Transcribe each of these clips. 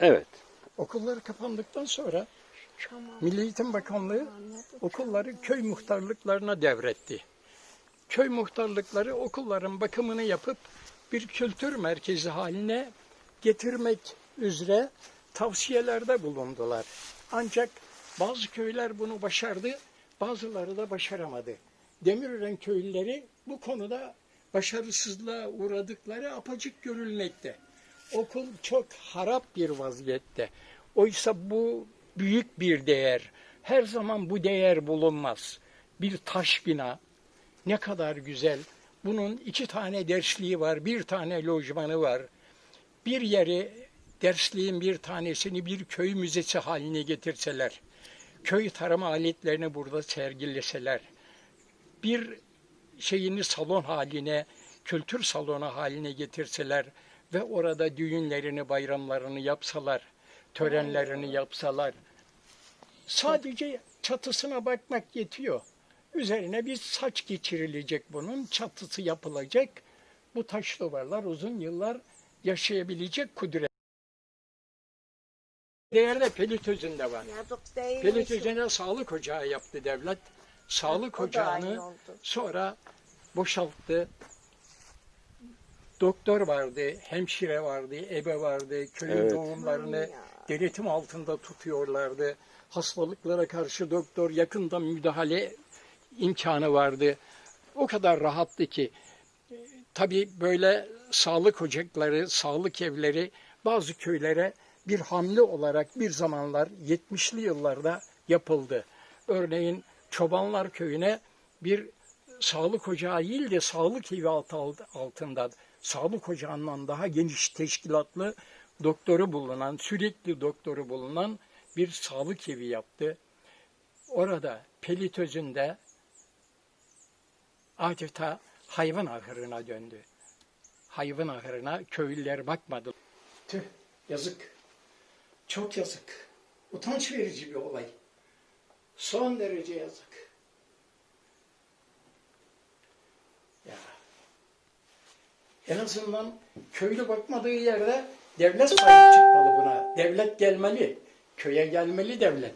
Evet. Okullar kapandıktan sonra. Milli Eğitim Bakanlığı okulları köy muhtarlıklarına devretti. Köy muhtarlıkları okulların bakımını yapıp bir kültür merkezi haline getirmek üzere tavsiyelerde bulundular. Ancak bazı köyler bunu başardı, bazıları da başaramadı. Demirören köylüleri bu konuda başarısızlığa uğradıkları apacık görülmekte. Okul çok harap bir vaziyette. Oysa bu büyük bir değer. Her zaman bu değer bulunmaz. Bir taş bina ne kadar güzel. Bunun iki tane dersliği var, bir tane lojmanı var. Bir yeri dersliğin bir tanesini bir köy müzesi haline getirseler, köy tarım aletlerini burada sergileseler, bir şeyini salon haline, kültür salonu haline getirseler ve orada düğünlerini, bayramlarını yapsalar, törenlerini yapsalar, sadece çatısına bakmak yetiyor. Üzerine bir saç geçirilecek bunun, çatısı yapılacak. Bu taş duvarlar uzun yıllar yaşayabilecek kudret. Değerde Pelit Özü'nde var. Yazık değil. Pelit Özü'ne sağlık ocağı yaptı devlet. Sağlık ocağını sonra boşalttı. Doktor vardı, hemşire vardı, ebe vardı. Köyün Evet. doğumlarını denetim altında tutuyorlardı. Hastalıklara karşı doktor yakında müdahale imkanı vardı. O kadar rahattı ki e, tabii böyle sağlık ocakları, sağlık evleri bazı köylere bir hamle olarak bir zamanlar 70'li yıllarda yapıldı. Örneğin Çobanlar Köyü'ne bir sağlık ocağı değil de sağlık evi altı altında sağlık ocağından daha geniş teşkilatlı doktoru bulunan, sürekli doktoru bulunan bir sağlık evi yaptı. Orada Pelit Özü'nde adeta hayvan ahırına döndü. Hayvan ahırına köylüler bakmadı. Tüh, yazık. Çok yazık. Utanç verici bir olay. Son derece yazık. En azından köylü bakmadığı yerde devlet sahip çıkmalı buna. Devlet gelmeli. Köye gelmeli devlet.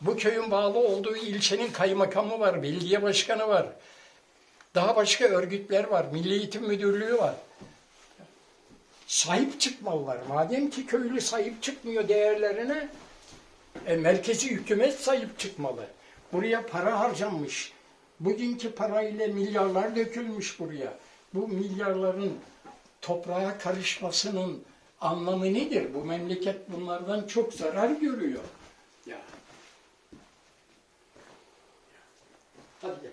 Bu köyün bağlı olduğu ilçenin kaymakamı var, belediye başkanı var. Daha başka örgütler var, Milli Eğitim Müdürlüğü var. Sahip çıkmalılar. Madem ki köylü sahip çıkmıyor değerlerine, e, merkezi hükümet sahip çıkmalı. Buraya para harcanmış. Bugünkü parayla milyarlar dökülmüş buraya. Bu milyarların toprağa karışmasının anlamı nedir? Bu memleket bunlardan çok zarar görüyor. Ya. Hadi gel.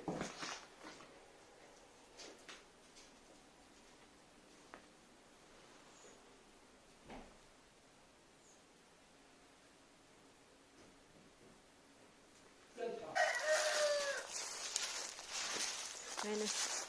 Aynen.